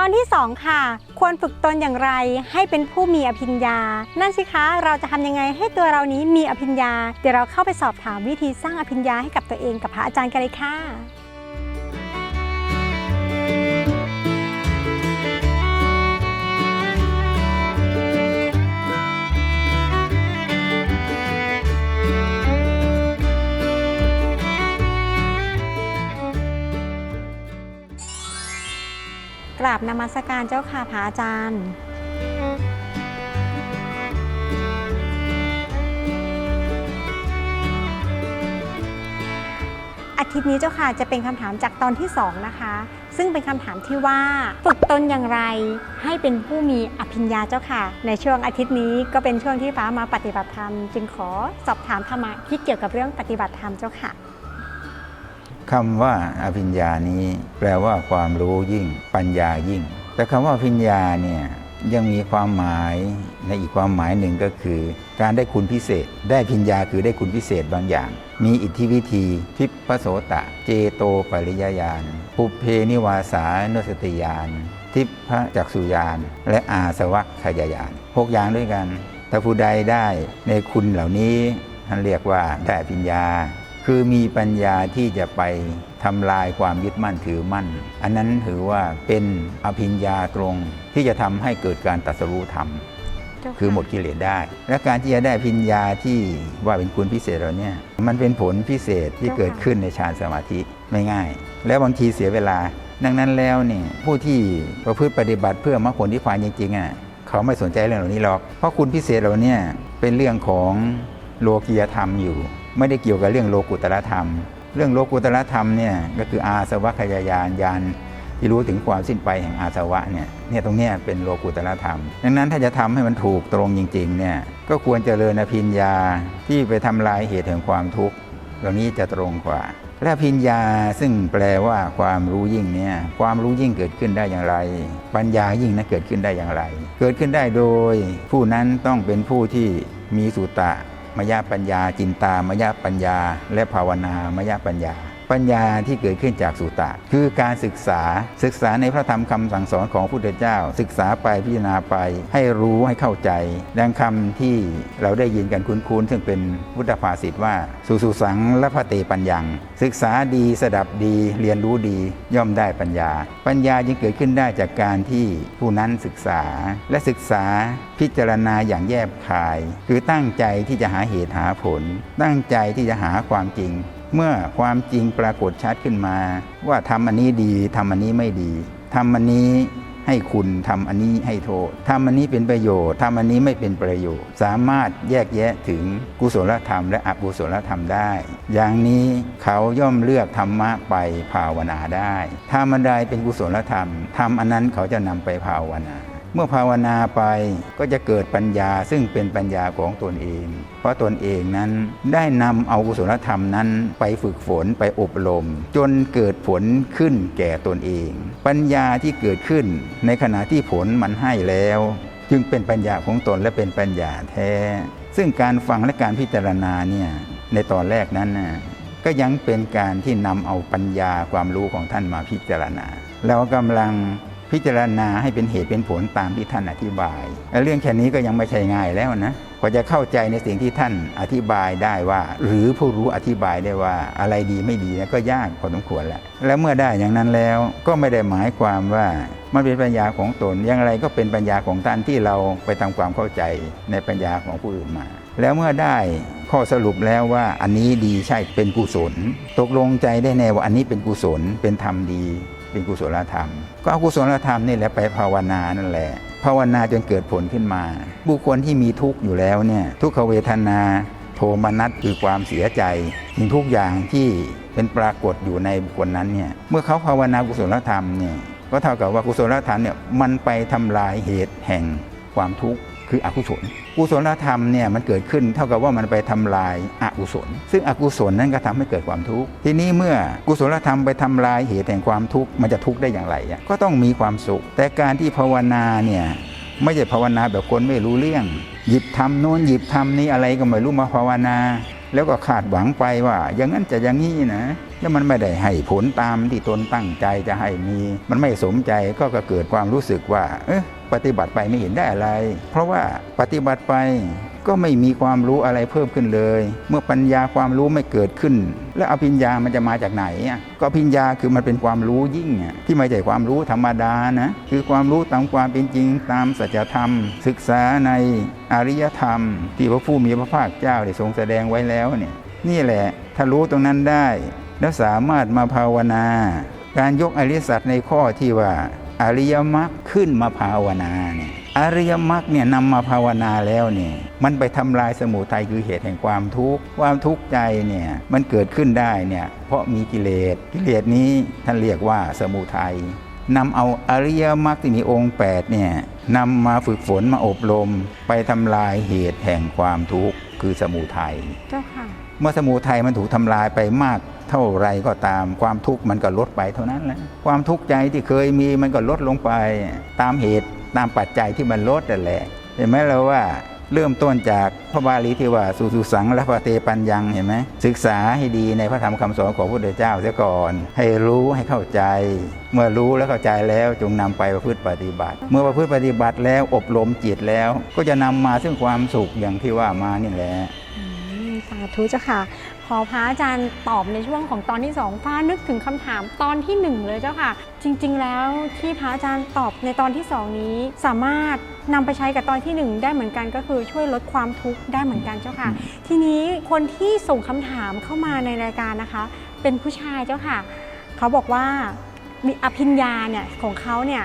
ตอนที่ 2 ค่ะ ควรฝึกตนอย่างไรให้เป็นผู้มีอภิญญา นั่นสิคะเราจะทำยังไงให้ตัวเรานี้มีอภิญญา เดี๋ยวเราเข้าไปสอบถามวิธีสร้างอภิญญาให้กับตัวเองกับพระอาจารย์กันเลยค่ะ บนมัสการเจ้าค่ะพระอาจารย์อาทิตย์นี้เจ้าค่ะจะเป็นคำถามจากตอนที่ 2 นะคะ ซึ่งเป็นคำถามที่ว่าฝึกตนอย่างไรให้เป็นผู้มีอภิญญาเจ้าค่ะ ในช่วงอาทิตย์นี้ก็เป็นช่วงที่ฟ้ามาปฏิบัติธรรม จึงขอสอบถามธรรมะที่เกี่ยวกับเรื่องปฏิบัติธรรมเจ้าค่ะ คำว่าอภิญญานี้ แปลว่าความรู้ยิ่ง ปัญญายิ่ง แต่คำว่าอภิญญาเนี่ยยังมีความหมายในอีกความหมายหนึ่งก็คือ การได้คุณพิเศษ ได้พิญญาคือได้คุณพิเศษบางอย่าง มีอิทธิวิธีทิพโสตะ เจโตปริยญาณปุเพนิวาสานุสติญาณทิพจักสุญาณและอาสวัคขยายานหกอย่างด้วยกัน ถ้าผู้ใดได้ในคุณเหล่านี้ท่านเรียกว่าได้อภิญญา คือมีปัญญาที่จะไปทำลายความยึดมั่นถือมั่น อันนั้นถือว่าเป็นอภิญญาตรงที่จะทำให้เกิดการตรัสรู้ธรรมเจ้าะคือหมดกิเลสได้ และการที่จะได้อภิญญาที่ว่าเป็นคุณพิเศษเราเนี่ยมันเป็นผลพิเศษที่เกิดขึ้นในฌานสมาธิไม่ง่าย แล้วบางทีเสียเวลา ดังนั้นแล้วเนี่ยผู้ที่ประพฤติปฏิบัติเพื่อมรรคผลนิพพานจริงๆอะเขาไม่สนใจเรื่องเหล่านี้หรอก เพราะคุณพิเศษเราเนี่ยเป็นเรื่องของโลกียธรรมอยู่ ไม่ได้เกี่ยวกับเรื่องโลกุตรธรรม เรื่องโลกุตรธรรมเนี่ยก็คืออาสวัคยายานยานที่รู้ถึงความสิ้นไปแห่งอาสวะเนี่ยเนี่ยตรงเนี้ยเป็นโลกุตรธรรม ดังนั้นถ้าจะทำให้มันถูกตรงจริงๆเนี่ยก็ควรจเจริญอภิญญาที่ไปทำลายเหตุแห่งความทุกข์เหล่านี้จะตรงกว่า และอภิญญาซึ่งแปลว่าความรู้ยิ่งเนี่ยความรู้ยิ่งเกิดขึ้นได้อย่างไร ปัญญายิ่งนั้นเกิดขึ้นได้อย่างไร เกิดขึ้นได้โดย ผู้นั้นต้องเป็นผู้ที่มีสุตะ มยปัญญาจินตามยปัญญา และภาวนามยปัญญา ปัญญาที่เกิดขึ้นจากสุตตะ คือการศึกษาศึกษาในพระธรรมคำสั่งสอนของพระพุทธเจ้า ศึกษาไปพิจารณาไปให้รู้ให้เข้าใจ ดังคำที่เราได้ยินกันคุ้นๆซึ่งเป็นพุทธภาษิตว่า สุสุสังและพระเตปัญญัง ศึกษาดีสดับดีเรียนรู้ดีย่อมได้ปัญญา ปัญญาจึงเกิดขึ้นได้จากการที่ผู้นั้นศึกษาและศึกษาพิจารณาอย่างแยบคาย คือตั้งใจที่จะหาเหตุหาผล ตั้งใจที่จะหาความจริง เมื่อความจริงปรากฏชัดขึ้นมา ว่าทำอันนี้ดีทำอันนี้ไม่ดีทำอันนี้ให้คุณทำอันนี้ให้โทษทำอันนี้เป็นประโยชน์ทำอันนี้ไม่เป็นประโยชน์ สามารถแยกแยะถึงกุศลธรรม และอกุศลธรรมได้ อย่างนี้เขาย่อมเลือกธรรมะไปภาวนาได้ถ้ามันใดเป็นกุศลธรรมทำอันนั้นเขาจะนำไปภาวนา เมื่อภาวนาไปก็จะเกิดปัญญาซึ่งเป็นปัญญาของตนเอง เพราะตนเองนั้นได้นำเอากุศลธรรมนั้นไปฝึกฝนไปอบรม จนเกิดผลขึ้นแก่ตนเอง ปัญญาที่เกิดขึ้นในขณะที่ผลมันให้แล้ว จึงเป็นปัญญาของตนและเป็นปัญญาแท้ ซึ่งการฟังและการพิจารณาเนี่ยในตอนแรกนั้นนะก็ยังเป็นการที่นำเอาปัญญาความรู้ของท่านมาพิจารณาแล้วกำลัง พิจารณาให้เป็นเหตุเป็นผลตามที่ท่านอธิบาย เรื่องแค่นี้ก็ยังไม่ใช่ง่ายแล้วนะพอจะเข้าใจในสิ่งที่ท่านอธิบายได้ว่า หรือผู้รู้อธิบายได้ว่าอะไรดีไม่ดีนะก็ยากพอสมควรแหละแล้วเมื่อได้อย่างนั้นแล้วก็ไม่ได้หมายความว่ามันเป็นปัญญาของตนอย่างไรก็เป็นปัญญาของท่านที่เราไปทำความเข้าใจในปัญญาของผู้อื่นมา แล้วเมื่อได้ข้อสรุปแล้วว่าอันนี้ดีใช่เป็นกุศล ตกลงใจได้แน่ว่าอันนี้เป็นกุศลเป็นธรรมดี เป็นกุศลธรรม ก็เอากุศลธรรมนี่แหละไปภาวนานั่นแหละภาวนาจนเกิดผลขึ้นมา บุคคลที่มีทุกข์อยู่แล้วเนี่ยทุกขเวทนา โทมนัสคือความเสียใจสิ่งทุกอย่างที่เป็นปรากฏอยู่ในบุคคลนั้นเนี่ยเมื่อเขาภาวนากุศลธรรมเนี่ยก็เท่ากับว่ากุศลธรรมเนี่ยมันไปทำลายเหตุแห่งความทุกข์ คืออกุศล กุศลธรรมเนี่ยมันเกิดขึ้นเท่ากับว่ามันไปทำลายอกุศล ซึ่งอกุศลนั้นก็ทำให้เกิดความทุกข์ ทีนี้เมื่อกุศลธรรมไปทำลายเหตุแห่งความทุกข์มันจะทุกข์ได้อย่างไร ก็ต้องมีความสุข แต่การที่ภาวนาเนี่ยไม่ใช่ภาวนาแบบคนไม่รู้เรื่อง หยิบทำโน้นหยิบทำนี้อะไรก็ไม่รู้มาภาวนา แล้วก็คาดหวังไปว่า อย่างนั้นจะอย่างนี้นะ แล้วมันไม่ได้ให้ผลตามที่ตนตั้งใจจะให้มี มันไม่สมใจก็เกิดความรู้สึกว่า เอ๊ะ ปฏิบัติไปไม่เห็นได้อะไร เพราะว่าปฏิบัติไปก็ไม่มีความรู้อะไรเพิ่มขึ้นเลย เมื่อปัญญาความรู้ไม่เกิดขึ้น แล้วอภิญญามันจะมาจากไหน ก็อภิญญาคือมันเป็นความรู้ยิ่ง ที่ไม่ใช่ความรู้ธรรมดานะคือความรู้ตามความเป็นจริงตามสัจธรรม ศึกษาในอริยธรรม ที่พระผู้มีพระภาคเจ้าได้ทรงแสดงไว้แล้วเนี่ยนี่แหละถ้ารู้ตรงนั้นได้ แล้วสามารถมาภาวนา การยกอริยสัจในข้อที่ว่า อริยมรรคขึ้นมาภาวนาเนี่ยอริยมรรคเนี่ยนำมาภาวนาแล้วเนี่ยมันไปทำลายสมุทัยคือเหตุแห่งความทุกข์ความทุกข์ใจเนี่ยมันเกิดขึ้นได้เนี่ยเพราะมีกิเลสกิเลสนี้ท่านเรียกว่าสมุทัยนำเอาอริยมรรคที่มีองค์8เนี่ยนำมาฝึกฝนมาอบรม ไปทำลายเหตุแห่งความทุกข์คือสมุทัยเจ้าค่ะเมื่อสมุทัยมันถูกทำลายไปมาก เท่าไรก็ตามความทุกข์มันก็ลดไปเท่านั้นแหละความทุกข์ใจที่เคยมีมันก็ลดลงไปตามเหตุตามปัจจัยที่มันลดนั่นแหละเห็นไหมเราว่าเริ่มต้นจากพระบาลีที่ว่าสุสุสังและพระเตปัญญังเห็นไหมศึกษาให้ดีในพระธรรมคำสอนของพระพุทธเจ้าเสียก่อน ให้รู้ให้เข้าใจ เมื่อรู้และเข้าใจแล้วจงนำไปประพฤติปฏิบัติ เมื่อประพฤติปฏิบัติแล้วอบรมจิตแล้ว ก็จะนำมาซึ่งความสุขอย่างที่ว่ามานี่แหละ ธุเจ้าค่ะ ขอพระอาจารย์ตอบในช่วงของตอนที่สองฟ้านึกถึงคำถามตอนที่หนึ่งเลยเจ้าค่ะ จริง ๆ แล้วที่พระอาจารย์ตอบในตอนที่สองนี้สามารถนำไปใช้กับตอนที่หนึ่งได้เหมือนกันก็คือช่วยลดความทุกข์ได้เหมือนกันเจ้าค่ะ ทีนี้คนที่ส่งคำถามเข้ามาในรายการนะคะ เป็นผู้ชายเจ้าค่ะ เขาบอกว่ามีอภิญญาเนี่ยของเขาเนี่ย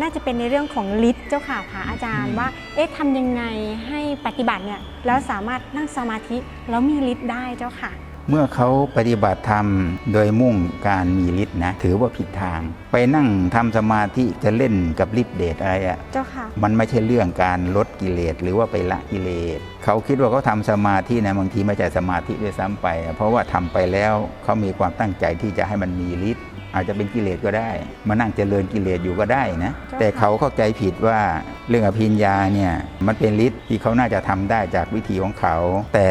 น่าจะเป็นในเรื่องของฤทธิ์เจ้าค่ะพระอาจารย์ว่า เอ๊ะทำยังไงให้ปฏิบัติเนี่ยแล้วสามารถนั่งสมาธิแล้วมีฤทธิ์ได้เจ้าค่ะ เมื่อเขาปฏิบัติธรรมโดยมุ่งการมีฤทธิ์นะถือว่าผิดทาง ไปนั่งทำสมาธิจะเล่นกับฤทธิ์เดชอะไรอะ่ะเจ้าค่ะมันไม่ใช่เรื่องการลดกิเลสหรือว่าไปละกิเลสเขาคิดว่าเขาทำสมาธินะบางทีไม่ใช่สมาธิด้วยซ้ำไป เพราะว่าทำไปแล้วเขามีความตั้งใจที่จะให้มันมีฤทธิ์อาจจะเป็นกิเลสก็ได้ มานั่งเจริญกิเลสอยู่ก็ได้นะเจ้าค่ะแต่เขาเข้าใจผิดว่าเรื่องอภิญญาเนี่ยมันเป็นฤทธิ์ที่เขาน่าจะทำได้จากวิธีของเขา แต่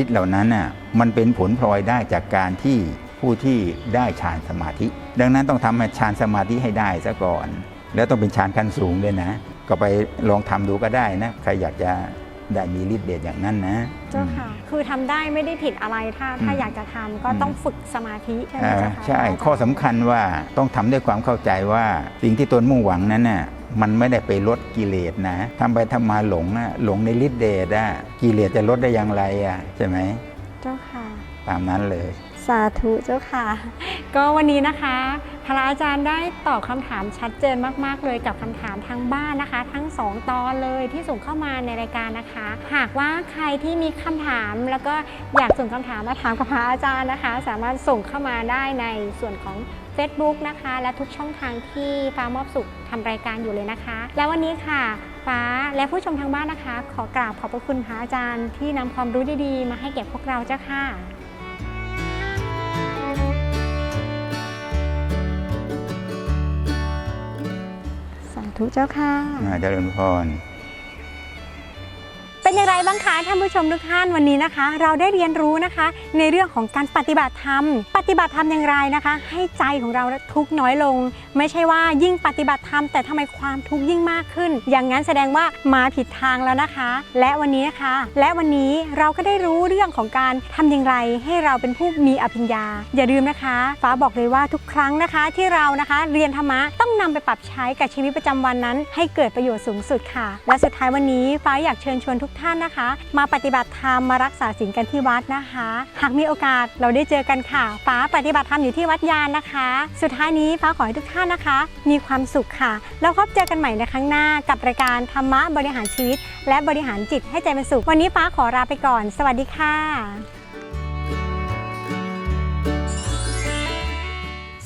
ฤทธิ์เหล่านั้นน่ะมันเป็นผลพลอยได้จากการที่ผู้ที่ได้ฌานสมาธิ ดังนั้นต้องทำให้ฌานสมาธิให้ได้ซะก่อน แล้วต้องเป็นฌานขั้นสูงด้วยนะ ก็ไปลองทำดูก็ได้นะใครอยากจะได้มีฤทธิ์เดชอย่างนั้นนะ เจ้าค่ะ คือทำได้ไม่ได้ผิดอะไรถ้าถ้าอืมอยากจะทำก็ต้องฝึกสมาธิใช่ไหมอ่าเจ้าค่ะใช่ข้อสำคัญว่าต้องทำด้วยความเข้าใจว่าสิ่งที่ตนมุ่งหวังนั้นน่ะ มันไม่ได้ไปลดกิเลสนะทำไปทำมาหลงนะหลงในฤทธิ์เดชอะกิเลสจะลดได้อย่างไรอะใช่ไหมเจ้าค่ะ ตามนั้นเลย สาธุเจ้าค่ะ ก็วันนี้นะคะ พระอาจารย์ได้ตอบคำถามชัดเจนมาก ๆ เลยกับคำถามทางบ้านนะคะ ทั้ง 2 ตอนเลยที่ส่งเข้ามาในรายการนะคะ หากว่าใครที่มีคำถามแล้วก็อยากส่งคำถามมาถามกับพระอาจารย์นะคะ สามารถส่งเข้ามาได้ในส่วนของ Facebook นะคะ และทุกช่องทางที่ฟ้ามอบสุขทำรายการอยู่เลยนะคะ แล้ววันนี้ค่ะ ฟ้าและผู้ชมทางบ้านนะคะ ขอกราบขอบพระคุณพระอาจารย์ที่นำความรู้ดีๆ มาให้แก่พวกเราเจ้าค่ะ ธุเจ้าค่ะอาจารย์พร เป็นอย่าง ไรบ้างคะท่านผู้ชมทุกท่านวันนี้นะคะ เราได้เรียนรู้นะคะ ในเรื่องของการปฏิบัติธรรม ปฏิบัติธรรมอย่างไรนะคะ ให้ใจของเราทุกน้อยลง ไม่ใช่ว่ายิ่งปฏิบัติธรรมแต่ทำไมความทุกข์ยิ่งมากขึ้น อย่างนั้นแสดงว่ามาผิดทางแล้วนะคะ และวันนี้นะคะ และวันนี้เราก็ได้รู้เรื่องของการทำอย่างไร ให้เราเป็นผู้มีอภิญญา อย่าลืมนะคะฟ้าบอกเลยว่าทุกครั้งนะคะที่เรานะคะ เรียนธรรมะต้องนำไปปรับใช้กับชีวิตประจำวันนั้น ให้เกิดประโยชน์สูงสุดค่ะ และสุดท้ายวันนี้ฟ้าอยากเชิญชวนทุกท่านนะคะ มาปฏิบัติธรรมมารักษาศีลกันที่วัดนะคะ หากมีโอกาสเราได้เจอกันค่ะฟ้าปฏิบัติธรรมอยู่ที่วัดยานนะคะ สุดท้ายนี้ฟ้าขอให้ทุกท่านนะคะ มีความสุขค่ะ แล้วพบเจอกันใหม่ในครั้งหน้ากับรายการธรรมะบริหารชีวิต และบริหารจิตให้ใจเป็นสุขวันนี้ฟ้าขอลาไปก่อน สวัสดีค่ะ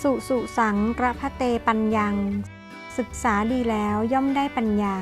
สุสุสังระพะเตปัญญัง ศึกษาดีแล้วย่อมได้ปัญญา